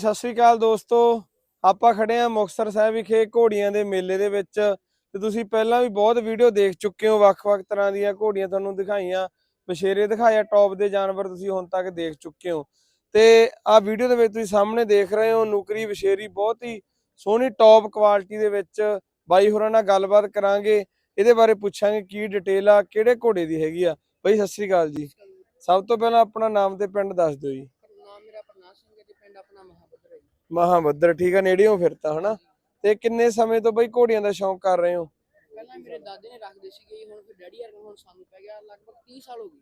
ਸਤਿ ਸ਼੍ਰੀ ਅਕਾਲ ਦੋਸਤੋ, ਆਪਾਂ ਖੜੇ ਆ ਮੁਕਤਸਰ ਸਾਹਿਬ ਵਿਖੇ ਘੋੜੀਆਂ ਦੇ ਮੇਲੇ ਦੇ ਵਿੱਚ ਤੇ ਤੁਸੀਂ ਪਹਿਲਾਂ ਵੀ ਬਹੁਤ ਵੀਡੀਓ ਦੇਖ ਚੁੱਕੇ ਹੋ, ਵੱਖ-ਵੱਖ ਤਰ੍ਹਾਂ ਦੀਆਂ ਘੋੜੀਆਂ ਤੁਹਾਨੂੰ ਦਿਖਾਈਆਂ ਬਸ਼ੇਰੇ ਦਿਖਾਇਆ ਟੌਪ ਦੇ ਜਾਨਵਰ ਤੁਸੀਂ ਹੁਣ ਤੱਕ ਦੇਖ ਚੁੱਕੇ ਹੋ। ਤੇ ਆ ਵੀਡੀਓ ਦੇ ਵਿੱਚ ਤੁਸੀਂ ਸਾਹਮਣੇ ਦੇਖ ਰਹੇ ਹੋ, ਨੁਕਰੀ ਬਸ਼ੇਰੀ ਬਹੁਤ ਹੀ ਸੋਹਣੀ ਟੌਪ ਕੁਆਲਿਟੀ ਦੇ ਵਿੱਚ ਬਾਈ ਹੋਰਾਂ ਨਾਲ ਗੱਲਬਾਤ ਕਰਾਂਗੇ। ਇਹਦੇ ਬਾਰੇ ਪੁੱਛਾਂਗੇ ਕੀ ਡਿਟੇਲ ਆ, ਕਿਹੜੇ ਘੋੜੇ ਦੀ ਹੈਗੀ ਆ। ਬਾਈ, ਸਤਿ ਸ਼੍ਰੀ ਅਕਾਲ ਜੀ। ਸਭ ਤੋਂ ਪਹਿਲਾਂ ਆਪਣਾ ਨਾਮ ਤੇ ਪਿੰਡ ਦੱਸ ਦਿਓ ਜੀ ਨਾਮ ਮੇਰਾ ਪ੍ਰਨਾਸ਼ ਸਿੰਘ ਹੈ ਤੇ ਪਿੰਡ ਆਪਣਾ ਮਹਾਬਦਰ ਹੈ ਜੀ ਮਹਾਬੱਦਰ ਠੀਕ ਆ ਨੇੜਿਓਂ ਫਿਰ ਤਾਂ ਹਨਾ? ਤੇ ਕਿੰਨੇ ਸਮੇਂ ਤੋਂ ਬਈ ਘੋੜੀਆਂ ਦਾ ਸ਼ੌਂਕ ਕਰ ਰਹੇ ਹੋ? ਪਹਿਲਾਂ ਮੇਰੇ ਦਾਦੇ ਨੇ ਰੱਖਦੇ ਸੀਗੇ ਹੁਣ ਫਿਰ ਡੈਡੀ ਵਰਗਾ ਹੁਣ ਸਾਨੂੰ ਪੈ ਗਿਆ ਲਗਭਗ 30 ਸਾਲ ਹੋ ਗਏ।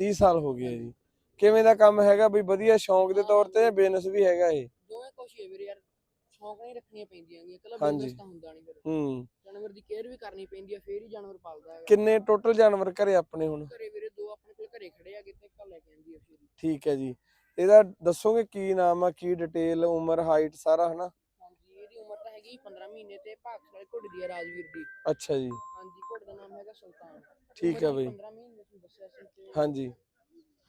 30 ਸਾਲ ਹੋ ਗਏ ਆ ਜੀ। ਕਿਵੇਂ ਦਾ ਕੰਮ ਹੈਗਾ? ਬਈ ਵਧੀਆ ਸ਼ੌਂਕ ਦੇ ਤੌਰ ਤੇ ਬਿਜ਼ਨਸ ਵੀ ਹੈਗਾ ਇਹ? ਦੋਵੇਂ ਕੁਛ ਹੀ ਹੈ ਵੀਰੇ ਯਾਰ ਸ਼ੌਂਕ ਨਹੀਂ ਰੱਖਣੀਆਂ ਪੈਂਦੀਆਂ ਗੀਆਂ ਇਕੱਲਾ ਹਾਂਜੀ। ਬਿਜ਼ਨਸ ਤਾਂ ਹੁੰਦਾ ਨਹੀਂ ਫਿਰ। ਹੂੰ। ਜਾਨਵਰ ਦੀ ਕੇਅਰ ਵੀ ਕਰਨੀ ਪੈਂਦੀ ਹੈ ਫੇਰ ਹੀ ਜਾਨਵਰ ਪਾਲਦਾ ਹੈ ਕਿੰਨੇ ਟੋਟਲ ਜਾਨਵਰ ਘਰੇ ਆਪਣੇ ਹੁਣ? ਘਰੇ ਵੀਰੇ ਦੋ ਆਪਣੇ ਕੋਲ ਘਰੇ ਖੜੇ ਆ ਕਿਤੇ ਕੱਲ ਲੈ ਕੇ ਆਂਦੀ ਹੈ ਫਿਰ ਠੀਕ ਹੈ ਜੀ। ਇਹਦਾ ਦੱਸੋਗੇ ਕੀ ਨਾਮ ਆ ਕੀ ਡਿਟੇਲ ਉਮਰ ਹਾਈਟ ਸਾਰਾ ਹਨਾ? ਹਾਂਜੀ ਇਹਦੀ ਉਮਰ ਤਾਂ ਹੈਗੀ 15 ਮਹੀਨੇ ਤੇ ਭਾਗ ਵਾਲੇ ਘੋੜੇ ਦੀ ਹੈ ਰਾਜਵੀਰ ਦੀ। ਅੱਛਾ ਜੀ। ਹਾਂਜੀ ਘੋੜੇ ਦਾ ਨਾਮ ਹੈਗਾ ਸੁਲਤਾਨ। ਠੀਕ ਹੈ ਬਈ। 15 ਮਹੀਨੇ ਤੁਹਾਨੂੰ ਦੱਸਿਆ ਸੀ ਤੇ ਹਾਂਜੀ।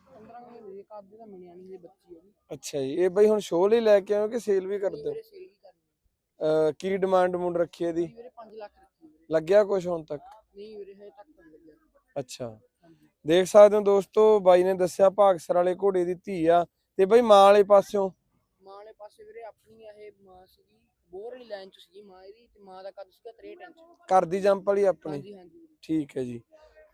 15 ਮਹੀਨੇ ਦੀ ਕੱਦ ਦਾ ਮਿਲਿਆ ਨਹੀਂ ਇਹ ਬੱਚੀ ਹੈ ਜੀ ਅੱਛਾ ਜੀ ਇਹ ਬਈ ਹੁਣ ਸ਼ੋਅ ਲਈ ਲੈ ਕੇ ਆਇਓ ਕਿ ਸੇਲ ਵੀ ਕਰਦੇ ਹੋ? ਵੀਰੇ ਸੇਲ ਵੀ ਕਰਨੀ ਅਹ ਕੀ ਡਿਮਾਂਡ ਮੁੰਡ ਰੱਖੀ ਇਹਦੀ? ਹੈ ਵੀਰੇ 5 ਲੱਖ ਰੱਖੀ ਵੀਰੇ। ਲੱਗਿਆ ਕੁਝ ਹੁਣ ਤੱਕ? ਨਹੀਂ ਵੀਰੇ ਹਜੇ ਤੱਕ ਤਾਂ ਨਹੀਂ ਲੱਗਿਆ। ਅੱਛਾ। ਦੇਖ ਸਕਦੇ ਹੋ ਦੋਸਤੋ ਬਾਈ ਨੇ ਦੱਸਿਆ ਭਾਗਸਰ ਵਾਲੇ ਘੋੜੇ ਦੀ ਧੀ ਆ। ਤੇ ਬਈ ਮਾਂ ਵਾਲੇ ਪਾਸਿਓਂ? ਮਾਂ ਵਾਲੇ ਪਾਸੇ ਵੀਰੇ ਆਪਣੀ ਇਹ ਮਾਂ ਸੀਗੀ ਬੋਰ ਵਾਲੀ ਲਾਈਨ ਚ ਸੀਗੀ ਮਾਂ ਇਹਦੀ ਤੇ ਮਾਂ ਦਾ ਕੱਦ ਸੀਗਾ 63 ਇੰਚ ਘਰ ਦੀ ਜੰਪ ਵਾਲੀ ਆਪਣੀ? ਹਾਂਜੀ ਹਾਂਜੀ ਵੀਰੇ। ਠੀਕ ਹੈ ਜੀ।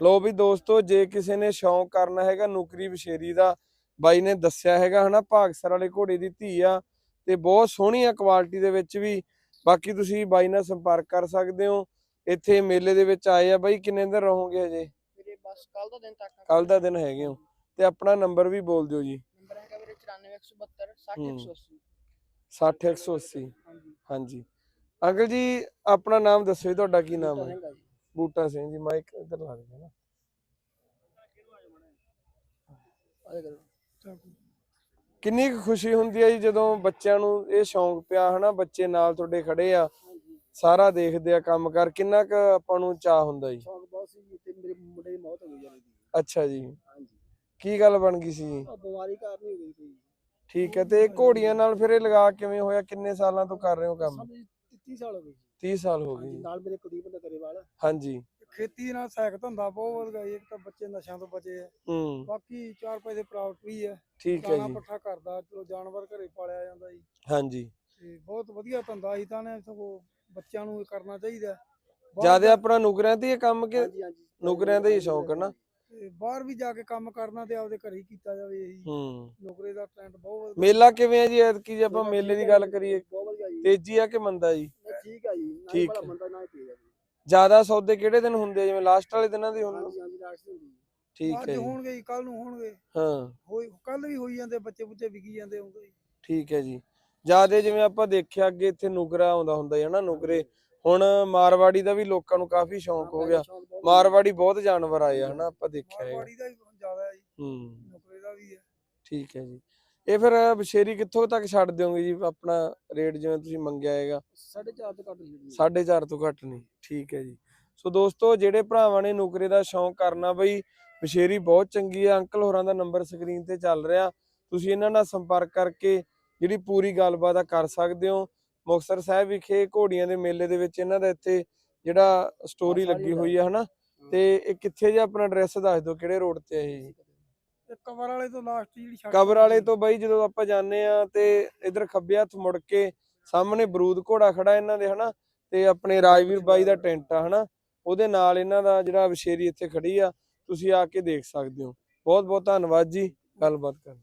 ਲੋ ਵੀ ਦੋਸਤੋ ਜੇ ਕਿਸੇ ਨੇ ਸ਼ੌਂਕ ਕਰਨਾ ਹੈਗਾ ਨੁਕਰੀ ਬਸ਼ੇਰੀ ਦਾ ਬਾਈ ਨੇ ਦੱਸਿਆ ਹੈਗਾ ਹਨਾ ਭਾਗਸਰ ਵਾਲੇ ਘੋੜੇ ਦੀ ਧੀ ਆ ਤੇ ਬਹੁਤ ਸੋਹਣੀ ਆ ਕੁਆਲਿਟੀ ਦੇ ਵਿੱਚ ਵੀ। ਬਾਕੀ ਤੁਸੀਂ ਬਾਈ ਨਾਲ ਸੰਪਰਕ ਕਰ ਸਕਦੇ ਹੋ। ਇੱਥੇ ਮੇਲੇ ਦੇ ਵਿੱਚ ਆਏ ਆ ਬਾਈ ਕਿੰਨੇ ਦਿਨ ਰਹੋਗੇ ਹਜੇ? ਬਸ ਕੱਲ ਦਾ ਦਿਨ ਤੱਕ ਕੱਲ ਦਾ ਦਿਨ ਹੈਗੇ ਹੋ। ਤੇ ਆਪਣਾ ਨੰਬਰ ਵੀ ਬੋਲ ਦਿਓ ਜੀ। ਨੰਬਰ ਹੈਗਾ ਵੀਰੇ 94172 ਹੂੰ। 60180 60180 ਹਾਂਜੀ। ਹਾਂਜੀ। ਅੰਕਲ ਜੀ ਆਪਣਾ ਨਾਮ ਦੱਸੋ ਜੀ ਤੁਹਾਡਾ ਕੀ ਨਾਮ ਹੈ? ਹੈਗਾ ਜੀ। ਬੂਟਾ ਸਿੰਘ ਜੀ ਮਾਈਕ ਇੱਧਰ ਲਾ ਦੇ ਨਾ। ਕਿੰਨੀ ਕੁ ਖੁਸ਼ੀ ਹੁੰਦੀ ਹੈ ਜੀ ਜਦੋਂ ਬੱਚਿਆਂ ਨੂੰ ਇਹ ਸ਼ੌਂਕ ਪਿਆ ਹਨਾ ਬੱਚੇ ਨਾਲ ਤੁਹਾਡੇ ਖੜੇ ਆ। ਸਾਰਾ ਦੇਖਦੇ ਆ ਕੰਮ ਕਰ ਕਿੰਨਾ ਕੁ ਆਪਾਂ ਨੂੰ ਚਾਹ ਹੁੰਦਾ ਜੀ। ਤੇ ਮੇਰੇ ਮੁੰਡੇ ਦੀ ਮੌਤ ਹੋ ਗਈ ਯਾਰ ਇਹਦੀ। ਅੱਛਾ ਜੀ। ਹਾਂਜੀ। ਕੀ ਗੱਲ ਬਣ ਗਈ ਸੀ? ਜੀ ਉਹ ਬਿਮਾਰੀ ਕਾਰਨ ਹੀ ਹੋ ਗਈ ਕੋਈ ਠੀਕ ਹੈ ਤੇ ਇਹ ਘੋੜੀਆਂ ਨਾਲ ਫਿਰ ਇਹ ਲਗਾ ਕਿਵੇਂ ਹੋਇਆ? ਕਿੰਨੇ ਸਾਲਾਂ ਤੋਂ ਕਰ ਰਹੇ ਹੋ ਕੰਮ? 30 ਸਾਲ ਹੋ ਗਏ ਜੀ। 30 ਸਾਲ ਹੋ ਗਏ ਹਾਂਜੀ ਜੀ। ਨਾਲ ਮੇਰੇ ਕੁਲਦੀਪ ਦਾ ਕਰੇਵਾਲ ਹਾਂਜੀ। ਖੇਤੀ ਨਾਲ ਸਹਾਇਕ ਧੰਦਾ ਬਹੁਤ ਵਧ ਗਿਆ ਜੀ। ਇੱਕ ਤਾਂ ਬੱਚੇ ਨਸ਼ਿਆਂ ਤੋਂ ਬਚੇ ਆ। ਹੂੰ। ਬਾਕੀ ਚਾਰ ਪੈਸੇ ਦੇ ਪ੍ਰਾਪਤ ਵੀ ਹੈ ਠੀਕ ਹੈ ਦਾਣਾ ਜੀ। ਪੱਠਾ ਕਰਦਾ ਚਲੋ ਜਾਨਵਰ ਘਰੇ ਪਾਲਿਆ ਜਾਂਦਾ ਜੀ। ਹਾਂਜੀ। ਤੇ ਬਹੁਤ ਵਧੀਆ ਧੰਦਾ ਸੀ ਤਾਂ ਨੇ ਸਗੋਂ ਬੱਚਿਆਂ ਨੂੰ ਇਹ ਕਰਨਾ ਚਾਹੀਦਾ। ਜ਼ਿਆਦਾ ਜਾ- ਆਪਣਾ ਨੁਕਰਿਆਂ ਤੇ ਇਹ ਕੰਮ ਕਿ ਹਾਂਜੀ ਹਾਂਜੀ ਨੁਕਰਿਆਂ ਦਾ ਹੀ ਸ਼ੌਂਕ ਹੈ ਨਾ। ਤੇ। ਬਾਹਰ ਵੀ ਜਾ ਕੇ ਕੰਮ ਕਰਨਾ ਤੇ ਆਪਦੇ ਘਰੇ ਹੀ ਕੀਤਾ ਜਾਵੇ ਇਹੀ। ਹੂੰ। ਨੌਕਰੀ ਦਾ ਟ੍ਰੈਂਡ ਬਹੁਤ ਵਧੀਆ। ਮੇਲਾ ਕਿਵੇਂ ਹੈ ਜੀ? ਐਤਕੀ ਜੇ ਆਪਾਂ ਮੇਲਾ ਦੀ ਹੈ ਗੱਲ ਜੀ, ਕਰੀਏ ਬਹੁਤ ਵਧੀਆ ਜੀ। ਤੇਜ਼ੀ ਆ ਕਿ ਮੰਦਾ ਜੀ? ਨਹੀਂ, ਠੀਕ ਹੈ ਜੀ। ਨਾ ਠੀਕ ਹੀ ਬੜਾ ਹੈ। ਬੰਦਾ ਨਾ ਹੀ ਤੇਜ਼ ਹੈ ਜੀ। ਜ਼ਿਆਦਾ ਸੌਦੇ ਕਿਹੜੇ ਦਿਨ ਹੁੰਦੇ ਆ? ਜਿਵੇਂ ਲਾਸਟ ਵਾਲੇ ਦਿਨਾਂ ਦੇ ਹੁੰਦੇ ਹਾਂਜੀ ਹਾਂਜੀ ਰਾਸ਼ਟ ਹੁੰਦੀ ਜੀ। ਠੀਕ ਅੱਜ ਹੈ ਜੀ। ਹੋਣਗੇ ਕੱਲ ਨੂੰ ਹੋਣਗੇ। ਹਾਂ। ਹੋਈ ਕੱਲ ਵੀ ਹੋਈ ਜਾਂਦੇ ਬੱਚੇ ਬੁੱਚੇ ਵਿਕੀ ਜਾਂਦੇ ਹੁੰਦੇ ਠੀਕ ਹੈ ਜੀ। ਜਿਆਦੇ ਜਿਵੇਂ ਆਪਾਂ ਦੇਖਿਆ ਅੱਗੇ ਇੱਥੇ ਨੁਕਰਾ ਆਉਂਦਾ ਹੁੰਦਾ ਹੈ ਨਾ ਨੁਕਰੇ ਹੁਣ ਮਾਰਵਾੜੀ ਦਾ ਵੀ ਲੋਕਾਂ ਨੂੰ ਕਾਫੀ ਸ਼ੌਂਕ ਹੋ ਗਿਆ। ਮਾਰਵਾੜੀ ਬਹੁਤ ਜਾਨਵਰ ਆਏ ਆ ਹਨਾ ਆਪਾਂ ਦੇਖਿਆ ਹੈਗਾ। ਮਾਰਵਾੜੀ ਦਾ ਵੀ ਜ਼ਿਆਦਾ ਹੈ ਜੀ। ਹੂੰ। ਨੌਕਰੀ ਦਾ ਵੀ ਹੈ। ਠੀਕ ਹੈ ਜੀ। ਇਹ ਫਿਰ ਬਸ਼ੇਰੀ ਕਿੱਥੋਂ ਤੱਕ ਛੱਡ ਦਿਓਗੇ ਜੀ ਆਪਣਾ ਰੇਟ ਜਿਵੇਂ ਤੁਸੀਂ ਮੰਗਿਆ ਹੈਗਾ? ਸਾਢੇ ਚਾਰ ਤੋਂ ਘੱਟ ਨਹੀਂ ਜੀ। 4.5 ਤੋਂ ਘੱਟ ਨਹੀਂ ਠੀਕ ਹੈ ਜੀ। ਸੋ ਦੋਸਤੋ ਜਿਹੜੇ ਭਰਾਵਾਂ ਨੇ ਨੁਕਰੇ ਦਾ ਸ਼ੌਂਕ ਕਰਨਾ ਬਈ ਬਸ਼ੇਰੀ ਬਹੁਤ ਚੰਗੀ ਆ ਅੰਕਲ ਹੋਰਾਂ ਦਾ ਨੰਬਰ ਸਕਰੀਨ ਤੇ ਚੱਲ ਰਿਹਾ। ਤੁਸੀਂ ਇਹਨਾਂ ਨਾਲ ਸੰਪਰਕ ਕਰਕੇ ਜਿਹੜੀ ਪੂਰੀ ਗੱਲਬਾਤ ਆ ਕਰ ਸਕਦੇ ਹੋ। ਮੁਕਤਸਰ ਸਾਹਿਬ ਵਿਖੇ ਘੋੜੀਆਂ ਦੇ ਮੇਲੇ ਦੇ ਵਿੱਚ ਇਹਨਾਂ ਦਾ ਇੱਥੇ ਜਿਹੜਾ ਸਟੋਰੀ ਲੱਗੀ ਹੋਈ ਆ ਹਨਾ? ਤੇ ਇਹ ਕਿੱਥੇ ਜੇ ਆਪਣਾ ਐਡਰੈਸ ਦੱਸ ਦਿਓ ਕਿਹੜੇ ਰੋਡ ਤੇ ਹੈ ਜੀ ਤੇ ਕਵਰ ਵਾਲੇ ਤੋਂ ਲਾਸਟ ਜਿਹੜੀ ਕਬਰ ਵਾਲੇ ਤੋਂ ਬਾਈ ਜਦੋਂ ਆਪਾਂ ਜਾਂਦੇ ਆ ਤੇ ਇਧਰ ਖੱਬੇ ਹੱਥ ਮੁੜ ਕੇ ਸਾਹਮਣੇ ਬਰੂਦ ਘੋੜਾ ਖੜਾ ਇਹਨਾਂ ਦੇ ਹਨਾ? ਤੇ ਆਪਣੇ ਰਾਜਵੀਰ ਬਾਈ ਦਾ ਟੈਂਟ ਆ ਹਨਾ? ਉਹਦੇ ਨਾਲ ਇਹਨਾਂ ਦਾ ਜਿਹੜਾ ਵਿਸ਼ੇਰੀ ਇੱਥੇ ਖੜੀ ਆ ਤੁਸੀਂ ਆ ਕੇ ਦੇਖ ਸਕਦੇ ਹੋ। ਬਹੁਤ ਬਹੁਤ ਧੰਨਵਾਦ ਜੀ। ਗੱਲਬਾਤ ਕਰਨ